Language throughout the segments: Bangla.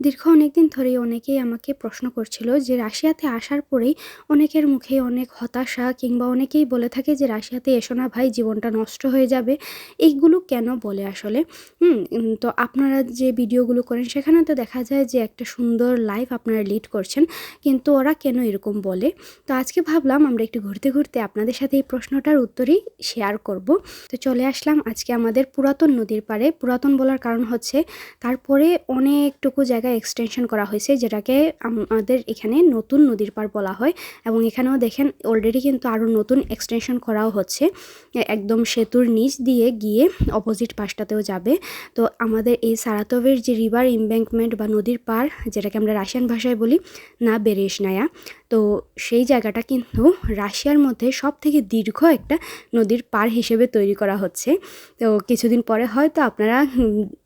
দীর্ঘ অনেকদিন ধরেই অনেকেই আমাকে প্রশ্ন করছিল যে রাশিয়াতে আসার পরেই অনেকের মুখে অনেক হতাশা কিংবা অনেকেই বলে থাকে যে রাশিয়াতে এসো না ভাই, জীবনটা নষ্ট হয়ে যাবে। এইগুলো কেন বলে আসলে? হুম তো আপনারা যে ভিডিওগুলো করেন সেখানে তো দেখা যায় যে একটা সুন্দর লাইফ আপনারা লিড করছেন, কিন্তু ওরা কেন এরকম বলে? তো আজকে ভাবলাম আমরা একটু ঘুরতে ঘুরতে আপনাদের সাথে এই প্রশ্নটার উত্তরই শেয়ার করব। তো চলে আসলাম আজকে আমাদের পুরাতন নদীর পাড়ে। পুরাতন বলার কারণ হচ্ছে তারপরে অনেকটুকু জায়গা এক্সটেনশন করা হয়েছে, যেটাকে আমাদের এখানে নতুন নদীর পার বলা হয় এবং এখানেও দেখেন অলরেডি কিন্তু আরও নতুন এক্সটেনশন করাও হচ্ছে। একদম সেতুর নিচ দিয়ে গিয়ে অপোজিট পাশটাতেও যাবে। তো আমাদের এই সারাতবের যে রিভার ইম্ব্যাঙ্কমেন্ট বা নদীর পার যেটাকে আমরা রাশিয়ান ভাষায় বলি, না বেরেশনায়া তো সেই জায়গাটা কিন্তু রাশিয়ার মধ্যে সব থেকে দীর্ঘ একটা নদীর পার হিসেবে তৈরি করা হচ্ছে। তো কিছুদিন পরে হয়তো আপনারা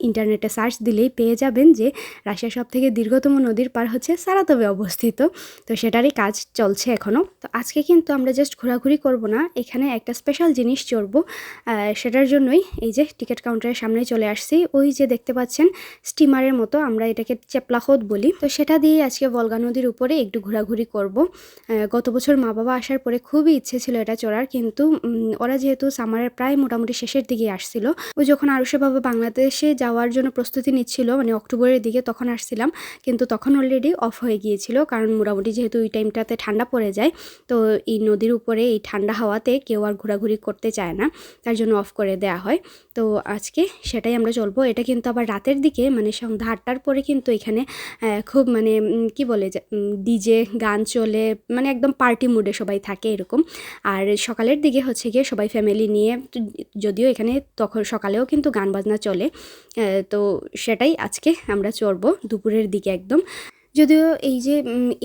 ইন্টারনেটে সার্চ দিলেই পেয়ে যাবেন যে রাশিয়ার সব থেকে দীর্ঘতম নদীর পার হচ্ছে সারাতবে অবস্থিত। তো সেটারই কাজ চলছে এখনও তো আজকে কিন্তু আমরা জাস্ট ঘোরাঘুরি করব না, এখানে একটা স্পেশাল জিনিস চড়বো। সেটার জন্যই এই যে টিকিট কাউন্টারের সামনে চলে আসছি। ওই যে দেখতে পাচ্ছেন স্টিমারের মতো, আমরা এটাকে চেপলাখোদ বলি। তো সেটা দিয়ে আজকে বলগা নদীর উপরে একটু ঘোরাঘুরি করব। গত বছর মা বাবা আসার পরে খুবই ইচ্ছে ছিল এটা চড়ার, কিন্তু ওরা যেহেতু সামারের প্রায় মোটামুটি শেষের দিকে আসছিল ওই যখন আরুষে বাবা বাংলাদেশে যাওয়ার জন্য প্রস্তুতি নিচ্ছিল মানে অক্টোবরের দিকে তখন আসছিলাম, কিন্তু তখন অলরেডি অফ হয়ে গিয়েছিল, কারণ মোটামুটি যেহেতু ওই টাইমটাতে ঠান্ডা পড়ে যায়, তো এই নদীর উপরে এই ঠান্ডা হাওয়াতে কেউ আর ঘোরাঘুরি করতে চায় না, তার জন্য অফ করে দেওয়া হয়। তো আজকে সেটাই আমরা চলবো। এটা কিন্তু আবার রাতের দিকে মানে সন্ধ্যা আটটার পরে কিন্তু এখানে খুব মানে কি বলে ডিজে গান চলে মানে একদম পার্টি মুডে সবাই থাকে এরকম। আর সকালের দিকে হচ্ছে গিয়ে সবাই ফ্যামিলি নিয়ে যদিও এখানে তখন সকালেও কিন্তু গান বাজনা চলে তো সেটাই আজকে আমরা চড়বো দুপুরের দিকে একদম। যদিও এই যে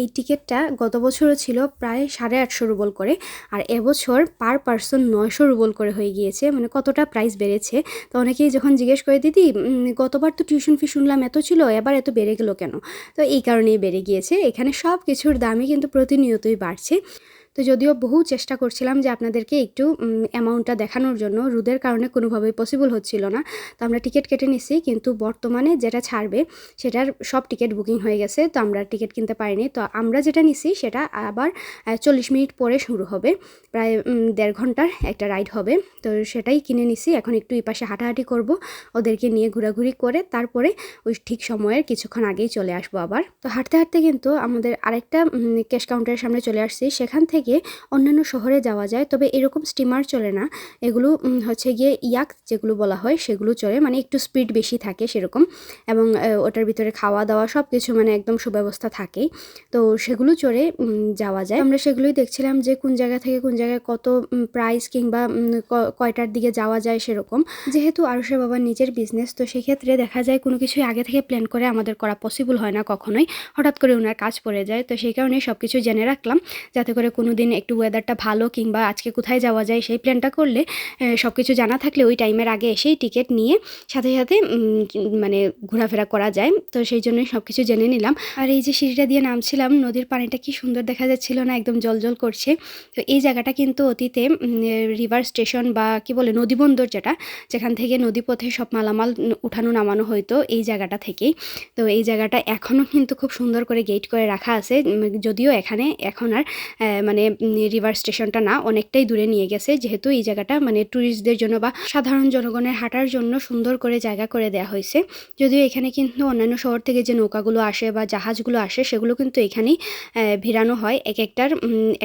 এই টিকিটটা গত বছরও ছিল প্রায় সাড়ে আটশো রুবল করে, আর এবছর পার পার্সন নয়শো রুবল করে হয়ে গিয়েছে মানে কতটা প্রাইস বেড়েছে? তো অনেকেই যখন জিজ্ঞেস করে, দিদি গতবার তো টিউশন ফি শুনলাম, এত ছিল, এবার এত বেড়ে গেলো কেন? তো এই কারণেই বেড়ে গিয়েছে। এখানে সব কিছুর দামই কিন্তু প্রতিনিয়তই বাড়ছে। তো যদিও বহু চেষ্টা করছিলাম যে আপনাদেরকে একটু অ্যামাউন্টটা দেখানোর জন্য। রোদের কারণে কোনোভাবেই পসিবল হচ্ছিল না। তো আমরা টিকিট কেটে নিছি, কিন্তু বর্তমানে যেটা ছাড়বে, সেটার সব টিকিট বুকিং হয়ে গেছে, তো আমরা টিকিট কিনতে পারিনি। তো আমরা যেটা নিছি, সেটা আবার চল্লিশ মিনিট পরে শুরু হবে। প্রায় দেড় ঘণ্টার একটা রাইড হবে। তো সেটাই কিনে নিছি। এখন একটু এই পাশে হাঁটাহাঁটি করব, ওদেরকে নিয়ে ঘোরাঘুরি করে তারপরে ওই ঠিক সময়ের কিছুক্ষণ আগেই চলে আসব আবার। তো হাঁটতে হাঁটতে কিন্তু আমাদের আরেকটা ক্যাশ কাউন্টারের সামনে চলে আসছি। সেখান থেকে অন্যান্য শহরে যাওয়া যায়। তবে এরকম স্টিমার চলে না। এগুলো হচ্ছে গিয়ে ইয়াক যেগুলো বলা হয়, সেগুলো চলে। মানে একটু স্পিড বেশি থাকে সেরকম। এবং ওটার ভিতরে খাওয়া দাওয়া সব কিছু মানে একদম সুব্যবস্থা থাকেই। তো সেগুলো চড়ে যাওয়া যায়। আমরা সেগুলোই দেখছিলাম যে কোন জায়গা থেকে কোন জায়গায় কত প্রাইস কিংবা কয়টার দিকে যাওয়া যায় সেরকম। যেহেতু আরুষের বাবার নিজের বিজনেস তো সেক্ষেত্রে দেখা যায় কোনো কিছুই আগে থেকে প্ল্যান করে আমাদের করা পসিবল হয় না কখনোই। হঠাৎ করে ওনার কাজ পড়ে যায়। তো সেই কারণে সব কিছু জেনে রাখলাম। যাতে করে কোনো দিন একটু ওয়েদারটা ভালো কিংবা আজকে কোথায় যাওয়া যায় সেই প্ল্যানটা করলে সব কিছু জানা থাকলে ওই টাইমের আগে এসেই টিকিট নিয়ে সাথে সাথে মানে ঘোরাফেরা করা যায়। তো সেই জন্যই সব কিছু জেনে নিলাম। আর এই যে সিঁড়িটা দিয়ে নামছিলাম নদীর পানিটা কি সুন্দর দেখা যাচ্ছিল না একদম জল জল করছে। তো এই জায়গাটা কিন্তু অতীতে রিভার স্টেশন বা কি বলে নদীবন্দর যেটা যেখান থেকে নদীপথে সব মালামাল উঠানো নামানো হইতো এই জায়গাটা থেকেই। তো এই জায়গাটা এখনও কিন্তু খুব সুন্দর করে গেট করে রাখা আছে যদিও এখানে এখন আর আহ, মানে রিভার স্টেশনটা না অনেকটাই দূরে নিয়ে গেছে। যেহেতু এই জায়গাটা মানে ট্যুরিস্টদের জন্য বা সাধারণ জনগণের হাঁটার জন্য সুন্দর করে জায়গা করে দেওয়া হয়েছে। যদিও এখানে কিন্তু অন্যান্য শহর থেকে যে নৌকাগুলো আসে বা জাহাজগুলো আসে, সেগুলো কিন্তু এখানেই ভিড়ানো হয়। এক একটার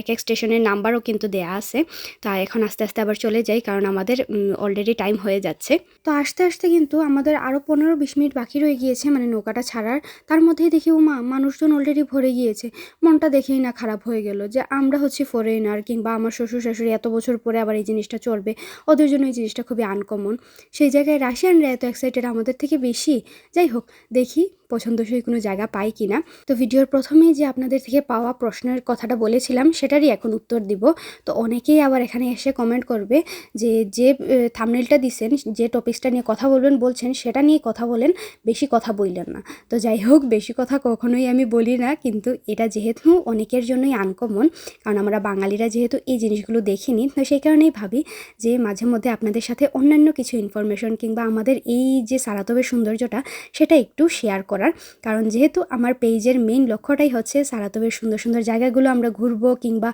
এক এক স্টেশনের নাম্বারও কিন্তু দেয়া আছে। তা এখন আস্তে আস্তে আবার চলে যাই, কারণ আমাদের অলরেডি টাইম হয়ে যাচ্ছে। তো আস্তে আস্তে কিন্তু আমাদের আরও পনেরো বিশ মিনিট বাকি রয়ে গিয়েছে মানে নৌকাটা ছাড়ার। তার মধ্যেই দেখি ও মা মানুষজন অলরেডি ভরে গিয়েছে। মনটা দেখেই না খারাপ হয়ে গেল যে আমরা হচ্ছি ফরেনার কিংবা আমার শ্বশুর শাশুড়ি এত বছর পরে আবার এই জিনিসটা চলবে, ওদের জন্য এই জিনিসটা খুবই আনকমন সেই জায়গায় রাশিয়ানরা এত এক্সাইটেড আমাদের থেকে বেশি? যাই হোক, দেখি। পছন্দসই কোনো জায়গা পাই কি না তো ভিডিওর প্রথমেই যে আপনাদের থেকে পাওয়া প্রশ্নের কথাটা বলেছিলাম, সেটারই এখন উত্তর দিব। তো অনেকেই আবার এখানে এসে কমেন্ট করবে যে যে থামনেলটা দিছেন, যে টপিকসটা নিয়ে কথা বলবেন, বলছেন, সেটা নিয়ে কথা বলেন, বেশি কথা বললেন না। তো যাই হোক, বেশি কথা কখনোই আমি বলি না, কিন্তু এটা যেহেতু অনেকের জন্যই আনকমন কারণ আমরা বাঙালিরা যেহেতু এই জিনিসগুলো দেখিনি, তো সেই কারণেই ভাবি যে, মাঝে মধ্যে আপনাদের সাথে অন্যান্য কিছু ইনফরমেশন কিংবা আমাদের এই যে সারাতবের সৌন্দর্যটা, সেটা একটু শেয়ার করার। কারণ যেহেতু আমার পেজের মেইন লক্ষ্যটাই হচ্ছে সারাতবের সুন্দর সুন্দর জায়গাগুলো, আমরা ঘুরবো কিংবা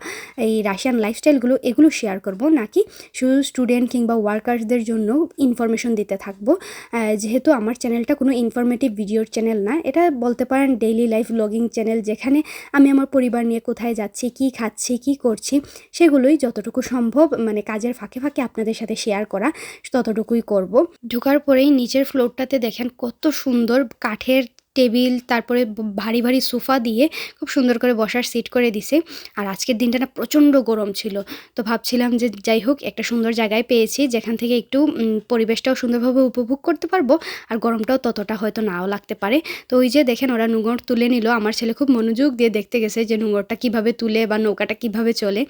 এই রাশিয়ান লাইফস্টাইলগুলো এগুলো শেয়ার করব। নাকি শুধু স্টুডেন্ট কিংবা ওয়ার্কার্সদের জন্য ইনফরমেশন দিতে থাকব। যেহেতু আমার চ্যানেলটা কোনো ইনফরমেটিভ ভিডিওর চ্যানেল না, এটা বলতে পারেন ডেইলি লাইফ ব্লগিং চ্যানেল যেখানে আমি আমার পরিবার নিয়ে কোথায় যাচ্ছি, কি খাচ্ছি, কি করছি, সেগুলোই যতটুকু সম্ভব মানে কাজের ফাঁকে ফাঁকে আপনাদের সাথে শেয়ার করা ততটুকুই করব। ঢোকার পরেই নিচের ফ্লোরটাতে দেখেন কত সুন্দর কাঠের টেবিল, তারপরে ভারী ভারী সোফা দিয়ে খুব সুন্দর করে বসার সিট করে দিছে। আর আজকের দিনটা না প্রচণ্ড গরম ছিল। তো ভাবছিলাম যে যাই হোক, একটা সুন্দর জায়গায় পেয়েছি, যেখান থেকে একটু পরিবেশটাও সুন্দরভাবে উপভোগ করতে পারব। আর গরমটাও ততটা হয়তো নাও লাগতে পারে। তো ওই যে দেখেন, ওরা নুঙ্গর তুলে নিল। আমার ছেলে খুব মনোযোগ দিয়ে দেখতে গেছে যে নুঙ্গরটা কীভাবে তুলে বা নৌকাটা কীভাবে চলে।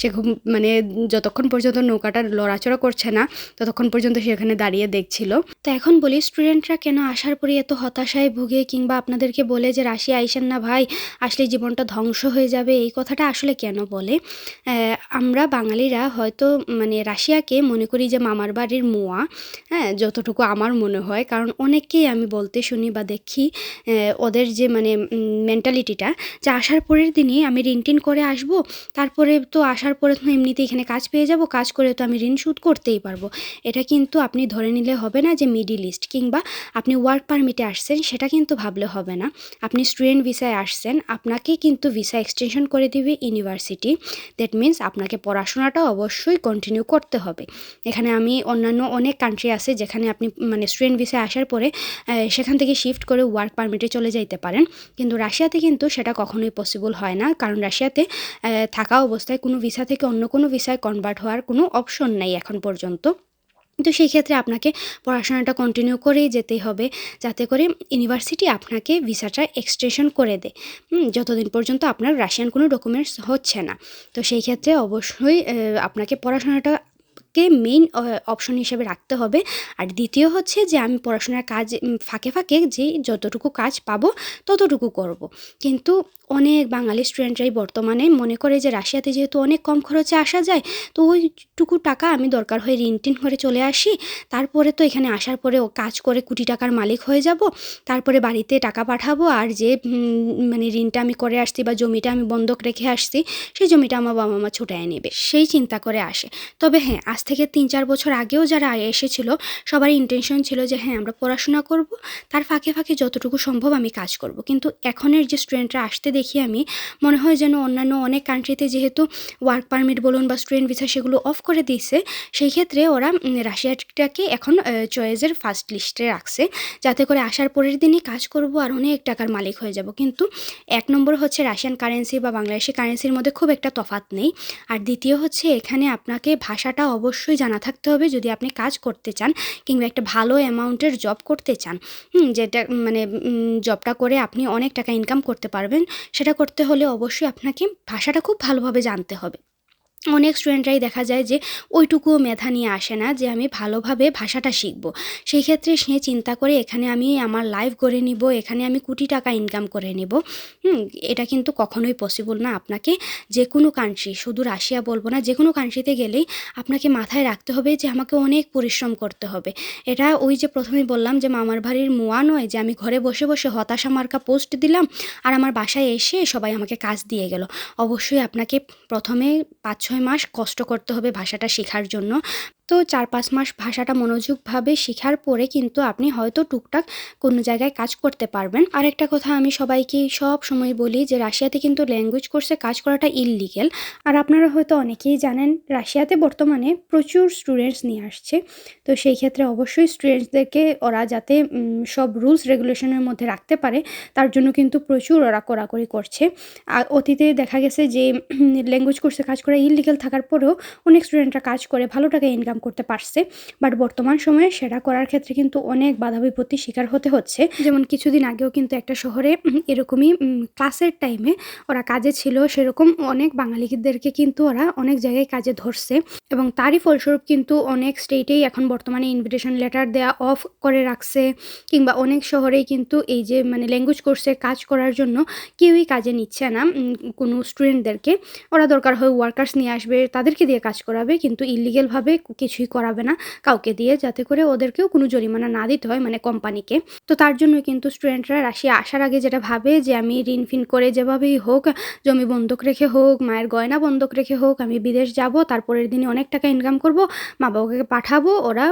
সে খুব মানে যতক্ষণ পর্যন্ত নৌকাটা লড়াচড়া করছে না, ততক্ষণ পর্যন্ত সে সেখানে দাঁড়িয়ে দেখছিল। তো এখন বলি স্টুডেন্টরা কেন আসার পরে এত হতাশায় ভুগে কিংবা আপনাদেরকে বলে যে, রাশিয়া, আইসেন না ভাই, আসলে জীবনটা ধ্বংস হয়ে যাবে। এই কথাটা আসলে কেন বলে? আমরা বাঙালিরা হয়তো মানে রাশিয়াকে মনে করি যে, মামার বাড়ির মোয়া হ্যাঁ যতটুকু আমার মনে হয়। কারণ অনেককেই আমি বলতে শুনি বা দেখি ওদের যে মানে মেন্টালিটিটা যে, আসার পরের দিনই আমি ঋণ টিন করে আসব, তারপরে তো আসার পরে তো এমনিতে এখানে কাজ পেয়ে যাব, কাজ করে তো আমি ঋণ শোধ করতেই পারব। এটা কিন্তু আপনি ধরে নিলে হবে না যে মিডিল ইস্ট কিংবা আপনি ওয়ার্ক পারমিটে আসছেন, সেটা কিন্তু ভাবলে হবে না। আপনি স্টুডেন্ট ভিসায় আসছেন আপনাকে কিন্তু ভিসা এক্সটেনশন করে দিবে ইউনিভার্সিটি দ্যাট মিন্স আপনাকে পড়াশোনাটা অবশ্যই কন্টিনিউ করতে হবে। এখানে আমি অন্যান্য অনেক কান্ট্রি আছে যেখানে আপনি মানে স্টুডেন্ট ভিসায় আসার পরে সেখান থেকে শিফট করে ওয়ার্ক পারমিটে চলে যাইতে পারেন। কিন্তু রাশিয়াতে কিন্তু সেটা কখনোই পসিবল হয় না। কারণ রাশিয়াতে থাকা অবস্থায় কোনো ভিসা থেকে অন্য কোনো ভিসায় কনভার্ট হওয়ার কোনো অপশন নাই এখন পর্যন্ত। তো সেই ক্ষেত্রে আপনাকে পড়াশোনাটা কন্টিনিউ করেই যেতে হবে। যাতে করে ইউনিভার্সিটি আপনাকে ভিসাটা এক্সটেনশন করে দেয়। যতদিন পর্যন্ত আপনার রাশিয়ান কোনো ডকুমেন্টস হচ্ছে না। তো সেই ক্ষেত্রে অবশ্যই আপনাকে পড়াশোনাটা কে মেইন অপশন হিসেবে রাখতে হবে। আর দ্বিতীয় হচ্ছে যে, আমি পড়াশোনার কাজ ফাঁকে ফাঁকে যে যতটুকু কাজ পাবো, ততটুকু করব। কিন্তু অনেক বাঙালি স্টুডেন্টরাই বর্তমানে মনে করে যে, রাশিয়াতে যেহেতু অনেক কম খরচে আসা যায়, তো ওইটুকু টাকা আমি দরকার হয়ে ঋণ টিন করে চলে আসি। তারপরে তো এখানে আসার পরে ও কাজ করে কোটি টাকার মালিক হয়ে যাব। তারপরে বাড়িতে টাকা পাঠাবো আর যে মানে ঋণটা আমি করে আসছি বা জমিটা আমি বন্ধক রেখে আসছি, সেই জমিটা আমার বাবা মা ছুটায় নেবে। সেই চিন্তা করে আসে। তবে হ্যাঁ আজ থেকে তিন চার বছর আগেও যারা এসেছিল সবার ইন্টেনশন ছিল যে হ্যাঁ আমরা পড়াশোনা করব। তার ফাঁকে ফাঁকে যতটুকু সম্ভব আমি কাজ করব। কিন্তু এখনের যে স্টুডেন্টরা আসতে দেখি আমি, মনে হয় যেন অন্যান্য অনেক কান্ট্রিতে যেহেতু ওয়ার্ক পারমিট বলুন বা স্টুডেন্ট ভিসা সেগুলো অফ করে দিয়েছে, সেই ক্ষেত্রে ওরা রাশিয়াটাকে এখন চয়েসের ফার্স্ট লিস্টে রাখছে। যাতে করে আসার পরের দিনই কাজ করব আর অনেক টাকার মালিক হয়ে যাব। কিন্তু এক নম্বর হচ্ছে রাশিয়ান কারেন্সি বা বাংলাদেশি কারেন্সির মধ্যে খুব একটা তফাত নেই। আর দ্বিতীয় হচ্ছে এখানে আপনাকে ভাষাটা অবশ্যই জানা থাকতে হবে যদি আপনি কাজ করতে চান কিংবা একটা ভালো অ্যামাউন্টের জব করতে চান যেটা মানে জবটা করে আপনি অনেক টাকা ইনকাম করতে পারবেন, সেটা করতে হলে অবশ্যই আপনাকে ভাষাটা খুব ভালোভাবে জানতে হবে। অনেক স্টুডেন্টরাই দেখা যায় যে ওইটুকুও মেধা নিয়ে আসে না যে আমি ভালোভাবে ভাষাটা শিখব। সেই ক্ষেত্রে সে চিন্তা করে এখানে আমি আমার লাইফ গড়ে নিব, এখানে আমি কোটি টাকা ইনকাম করে নেব। এটা কিন্তু কখনোই পসিবল না। আপনাকে যে কোনো কান্ট্রি শুধু রাশিয়া বলব না যে কোনো কান্ট্রিতে গেলেই আপনাকে মাথায় রাখতে হবে যে আমাকে অনেক পরিশ্রম করতে হবে। এটা ওই যে প্রথমেই বললাম যে মামার বাড়ির মোয়া নয় যে আমি ঘরে বসে বসে হতাশা মার্কা পোস্ট দিলাম আর আমার বাসায় এসে সবাই আমাকে কাজ দিয়ে গেল। অবশ্যই আপনাকে প্রথমে পাঁচ ছয় মাস কষ্ট করতে হবে ভাষাটা শেখার জন্য। তো চার পাঁচ মাস ভাষাটা মনোযোগভাবে শেখার পরে কিন্তু আপনি হয়তো টুকটাক কোনো জায়গায় কাজ করতে পারবেন। আর একটা কথা আমি সবাইকে সব সময় বলি যে রাশিয়াতে কিন্তু ল্যাঙ্গুয়েজ কোর্সে কাজ করাটা ইললিগেল আর আপনারা হয়তো অনেকেই জানেন রাশিয়াতে বর্তমানে প্রচুর স্টুডেন্টস নিয়ে আসছে। তো সেই ক্ষেত্রে অবশ্যই স্টুডেন্টসদেরকে ওরা যাতে সব রুলস রেগুলেশনের মধ্যে রাখতে পারে, তার জন্য কিন্তু প্রচুর ওরা কড়াকড়ি করছে। আর অতীতে দেখা গেছে যে ল্যাঙ্গুয়েজ কোর্সে কাজ করা ইললিগেল থাকার পরেও অনেক স্টুডেন্টরা কাজ করে, ভালো টাকা ইনকাম ইনকাম করতে পারছে। বাট বর্তমান সময়ে সেটা করার ক্ষেত্রে কিন্তু অনেক বাধা বিপত্তির শিকার হতে হচ্ছে। যেমন কিছুদিন আগেও কিন্তু একটা শহরে এরকমই ক্লাসের টাইমে ওরা কাজে ছিল। সেরকম অনেক বাঙালিদেরকে কিন্তু ওরা অনেক জায়গায় কাজে ধরছে। এবং তারই ফলস্বরূপ কিন্তু অনেক স্টেটেই এখন বর্তমানে ইনভিটেশন লেটার দেওয়া অফ করে রাখছে। কিংবা অনেক শহরেই কিন্তু এই যে মানে ল্যাঙ্গুয়েজ কোর্সে কাজ করার জন্য কেউই কাজে নিচ্ছে না। কোনো স্টুডেন্টদেরকে ওরা দরকার হয় ওয়ার্কার্স নিয়ে আসবে, তাদেরকে দিয়ে কাজ করাবে। কিন্তু ইলিগেলভাবে কিছুই করাবে না। কাউকে দিয়ে যাতে করে ওদেরকেও কোনো জরিমানা না দিতে হয় মানে কোম্পানিকে। তো তার জন্য কিন্তু স্টুডেন্টরা রাশিয়া আসার আগে যেটা ভাবে যে আমি ঋণ ফিন করে যেভাবেই হোক, জমি বন্ধক রেখে হোক, মায়ের গয়না বন্ধক রেখে হোক, আমি বিদেশ যাব, তারপরের দিনে অনেক টাকা ইনকাম করব মা বাবাকে পাঠাবো, ওরা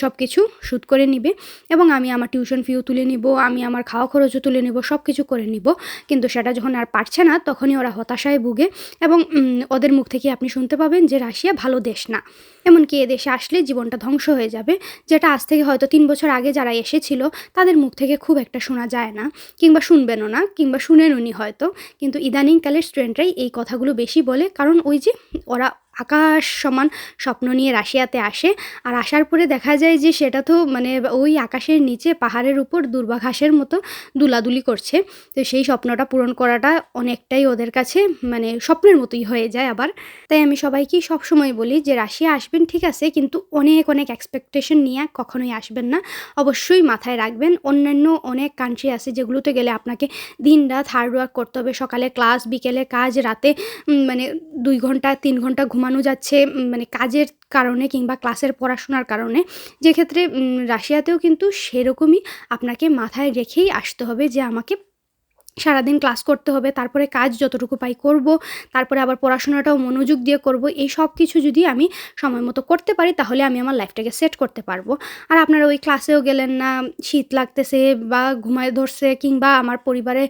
সব কিছু সুদ করে নিবে এবং আমি আমার টিউশন ফিও তুলে নিব, আমি আমার খাওয়া খরচও তুলে নিব সব কিছু করে নিব। কিন্তু সেটা যখন আর পারছে না, তখনই ওরা হতাশায় ভুগে এবং ওদের মুখ থেকে আপনি শুনতে পাবেন যে রাশিয়া ভালো দেশ না। এমনকি এ আসলে জীবনটা ধ্বংস হয়ে যাবে, যেটা আজ থেকে হয়তো তিন বছর আগে যারা এসেছিল, তাদের মুখ থেকে খুব একটা শোনা যায় না। কিংবা শুনবেনও না, কিংবা শুনেননি হয়তো। কিন্তু ইদানিংকালের স্টুডেন্টরাই এই কথাগুলো বেশি বলে, কারণ ওই যে ওরা আকাশ সমান স্বপ্ন নিয়ে রাশিয়াতে আসে। আর আসার পরে দেখা যায় যে সেটা তো মানে ওই আকাশের নিচে পাহাড়ের উপর দুর্বাঘাসের মতো দুলাদুলি করছে। তো সেই স্বপ্নটা পূরণ করাটা অনেকটাই ওদের কাছে মানে স্বপ্নের মতোই হয়ে যায় আবার। তাই আমি সবাইকেই সবসময় বলি যে রাশিয়া আসবেন, ঠিক আছে, কিন্তু অনেক অনেক এক্সপেকটেশন নিয়ে কখনোই আসবেন না। অবশ্যই মাথায় রাখবেন, অন্যান্য অনেক কান্ট্রি আছে যেগুলোতে গেলে আপনাকে দিন রাত হার্ড ওয়ার্ক করতে হবে। সকালে ক্লাস বিকেলে কাজ, রাতে মানে দুই ঘণ্টা, তিন ঘণ্টা ঘুমানো ঘুমানো যাচ্ছে মানে কাজের কারণে কিংবা ক্লাসের পড়াশোনার কারণে, যেক্ষেত্রে রাশিয়াতেও কিন্তু সেরকমই আপনাকে মাথায় রেখেই আসতে হবে যে আমাকে সারাদিন ক্লাস করতে হবে, তারপরে কাজ যতটুকু পাই করব, তারপরে আবার পড়াশোনাটাও মনোযোগ দিয়ে করব, এই সব কিছু যদি আমি সময় মতো করতে পারি, তাহলে আমি আমার লাইফটাকে সেট করতে পারব। আর আপনারা ওই ক্লাসেও গেলেন না, শীত লাগতেছে বা ঘুমায় ধরছে কিংবা আমার পরিবারে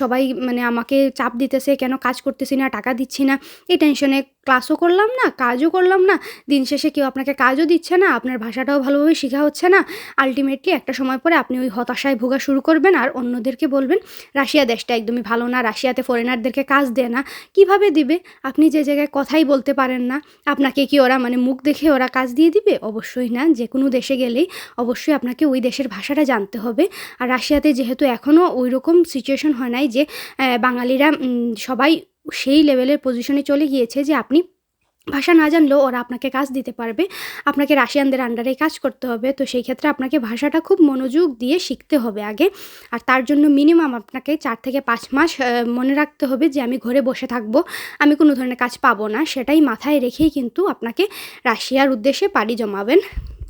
সবাই মানে আমাকে চাপ দিতেছে, কেন কাজ করতেছি না, টাকা দিচ্ছি না, এই টেনশনে ক্লাসও করলাম না, কাজও করলাম না, দিন শেষে কেউ আপনাকে কাজও দিচ্ছে না, আপনার ভাষাটাও ভালোভাবে শেখা হচ্ছে না। আলটিমেটলি একটা সময় পরে আপনি ওই হতাশায় ভোগা শুরু করবেন আর অন্যদেরকে বলবেন, রাশিয়া দেশটা একদমই ভালো না, রাশিয়াতে ফরেনারদেরকে কাজ দেয় না। কীভাবে দিবে? আপনি যে জায়গায় কথাই বলতে পারেন না, আপনাকে কি ওরা মানে মুখ দেখে ওরা কাজ দিয়ে দিবে? অবশ্যই না যে কোনো দেশে গেলেই অবশ্যই আপনাকে ওই দেশের ভাষাটা জানতে হবে। আর রাশিয়াতে যেহেতু এখনও ওই রকম সিচুয়েশন হয় নাই যে বাঙালিরা সবাই সেই লেভেলের পজিশনে চলে গিয়েছে যে আপনি ভাষা না জানলেও ওরা আপনাকে কাজ দিতে পারবে। আপনাকে রাশিয়ানদের আন্ডারে কাজ করতে হবে। তো সেই ক্ষেত্রে আপনাকে ভাষাটা খুব মনোযোগ দিয়ে শিখতে হবে আগে। আর তার জন্য মিনিমাম আপনাকে চার থেকে পাঁচ মাস মনে রাখতে হবে যে আমি ঘরে বসে থাকব। আমি কোনো ধরনের কাজ পাবো না। সেটাই মাথায় রেখেই কিন্তু আপনাকে রাশিয়ার উদ্দেশ্যে পাড়ি জমাবেন।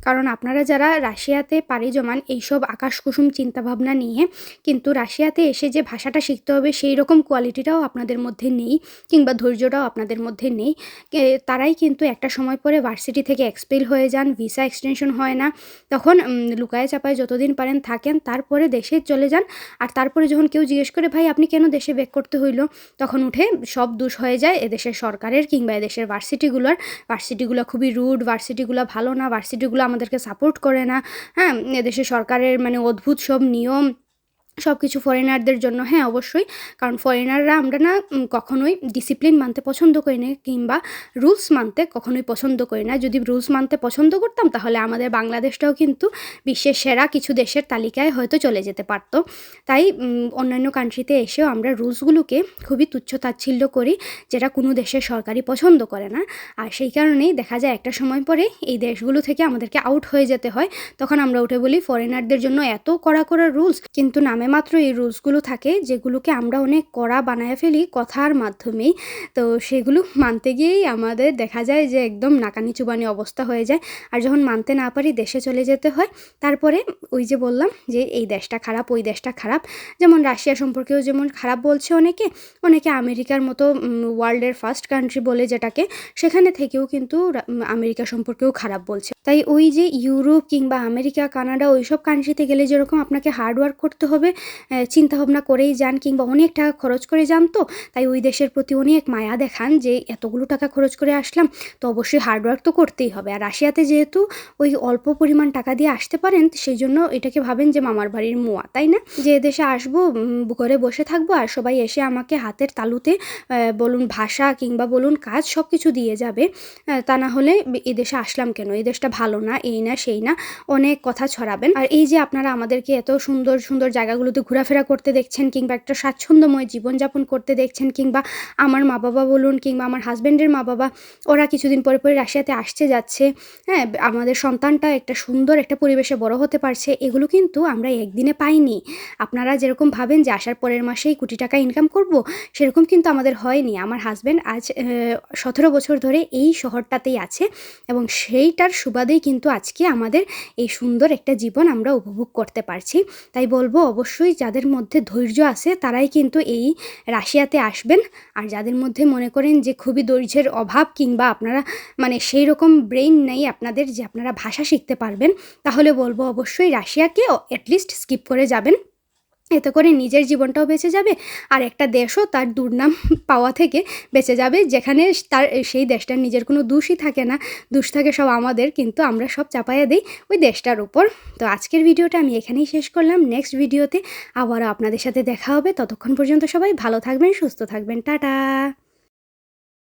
কারণ আপনারা যারা রাশিয়াতে পাড়ি জমান এইসব আকাশকুসুম চিন্তাভাবনা নিয়ে, কিন্তু রাশিয়াতে এসে যে ভাষাটা শিখতে হবে সেই রকম কোয়ালিটিটাও আপনাদের মধ্যে নেই কিংবা ধৈর্যটাও আপনাদের মধ্যে নেই। তারাই কিন্তু একটা সময় পরে ভার্সিটি থেকে এক্সপেল হয়ে যান ভিসা এক্সটেনশন হয় না। তখন লুকায় চাপায় যতদিন পারেন থাকেন, তারপরে দেশে চলে যান। আর তারপরে যখন কেউ জিজ্ঞেস করে, ভাই, আপনি কেন দেশে ব্যাক করতে হইল? তখন উঠে সব দোষ হয়ে যায় এদেশের সরকারের কিংবা এদেশের ভার্সিটিগুলোর। ভার্সিটিগুলো খুবই রুড ভার্সিটিগুলো ভালো না, ভার্সিটিগুলো আমাদেরকে সাপোর্ট করে না। হ্যাঁ এদেশে সরকারের মানে অদ্ভুত সব নিয়ম সব কিছু ফরেনারদের জন্য হ্যাঁ অবশ্যই। কারণ ফরেনাররা আমরা না কখনোই ডিসিপ্লিন মানতে পছন্দ করি না, কিংবা রুলস মানতে কখনোই পছন্দ করি না। যদি রুলস মানতে পছন্দ করতাম, তাহলে আমাদের বাংলাদেশটাও কিন্তু বিশ্বের সেরা কিছু দেশের তালিকায় হয়তো চলে যেতে পারত। তাই অন্যান্য কান্ট্রিতে এসেও আমরা রুলসগুলোকে খুবই তুচ্ছ তাচ্ছিল্য করি, যেটা কোনো দেশের সরকারই পছন্দ করে না। আর সেই কারণেই দেখা যায় একটা সময় পরে এই দেশগুলো থেকে আমাদেরকে আউট হয়ে যেতে হয়। তখন আমরা উঠে বলি ফরেনারদের জন্য এত কড়া কড়া রুলস কিন্তু নামে মাত্র এই রুলসগুলো থাকে, যেগুলোকে আমরা অনেক কড়া বানায় ফেলি কথার মাধ্যমেই। তো সেগুলো মানতে গিয়েই আমাদের দেখা যায় যে একদম নাকানি চুবানি অবস্থা হয়ে যায়। আর যখন মানতে না পারি দেশে চলে যেতে হয়, তারপরে ওই যে বললাম যে এই দেশটা খারাপ, ওই দেশটা খারাপ। যেমন রাশিয়া সম্পর্কেও যেমন খারাপ বলছে অনেকে অনেকে আমেরিকার মতো ওয়ার্ল্ডের ফার্স্ট কান্ট্রি বলে যেটাকে, সেখানে থেকেও কিন্তু আমেরিকা সম্পর্কেও খারাপ বলছে। তাই ওই যে ইউরোপ কিংবা আমেরিকা, কানাডা ওইসব কান্ট্রিতে গেলে যেরকম আপনাকে হার্ডওয়ার্ক করতে হবে চিন্তাভাবনা করেই যান কিংবা অনেক টাকা খরচ করে যান তো। তাই ওই দেশের প্রতি অনেক মায়া দেখান যে এতগুলো টাকা খরচ করে আসলাম, তো অবশ্যই হার্ডওয়ার্ক তো করতেই হবে। আর রাশিয়াতে যেহেতু ওই অল্প পরিমাণ টাকা দিয়ে আসতে পারেন সেই জন্য এটাকে ভাবেন যে মামার বাড়ির মোয়া, তাই না? যে দেশে আসব ঘরে বসে থাকব আর সবাই এসে আমাকে হাতের তালুতে বলুন ভাষা কিংবা বলুন কাজ সব কিছু দিয়ে যাবে তা না হলে এদেশে আসলাম কেন? এই দেশটা ভালো না, এই না, সেই না, অনেক কথা ছড়াবেন। আর এই যে আপনারা আমাদেরকে এত সুন্দর সুন্দর জায়গাগুলোতে ঘোরাফেরা করতে দেখছেন কিংবা একটা স্বাচ্ছন্দ্যময় জীবনযাপন করতে দেখছেন কিংবা আমার মা বাবা বলুন কিংবা আমার হাজব্যান্ডের মা বাবা ওরা কিছুদিন পরে পরে রাশিয়াতে আসছে যাচ্ছে। হ্যাঁ আমাদের সন্তানটা একটা সুন্দর একটা পরিবেশে বড় হতে পারছে, এগুলো কিন্তু আমরা একদিনে পাইনি। আপনারা যেরকম ভাবেন যে আসার পরের মাসেই কোটি টাকা ইনকাম করব, সেরকম কিন্তু আমাদের হয়নি। আমার হাজব্যান্ড আজ সতেরো বছর ধরে এই শহরটাতেই আছে এবং সেইটার সুবাদেই কিন্তু আজকে আমাদের এই সুন্দর একটা জীবন আমরা উপভোগ করতে পারছি। তাই বলব অবশ্যই যাদের মধ্যে ধৈর্য আছে তারাই কিন্তু এই রাশিয়াতে আসবেন। আর যাদের মধ্যে মনে করেন যে খুবই ধৈর্যের অভাব কিংবা আপনারা মানে সেই রকম ব্রেইন নেই আপনাদের যে আপনারা ভাষা শিখতে পারবেন, তাহলে বলব অবশ্যই রাশিয়াকে অ্যাটলিস্ট স্কিপ করে যাবেন। এতে করে নিজের জীবনটাও বেঁচে যাবে আর একটা দেশও তার দুর্নাম পাওয়া থেকে বেঁচে যাবে, যেখানে তার সেই দেশটার নিজের কোনো দোষই থাকে না। দোষ থাকে সব আমাদের, কিন্তু আমরা সব চাপাইয়া দিই ওই দেশটার উপর। তো আজকের ভিডিওটা আমি এখানেই শেষ করলাম। নেক্সট ভিডিওতে আবারও আপনাদের সাথে দেখা হবে। ততক্ষণ পর্যন্ত সবাই ভালো থাকবেন, সুস্থ থাকবেন। টাটা!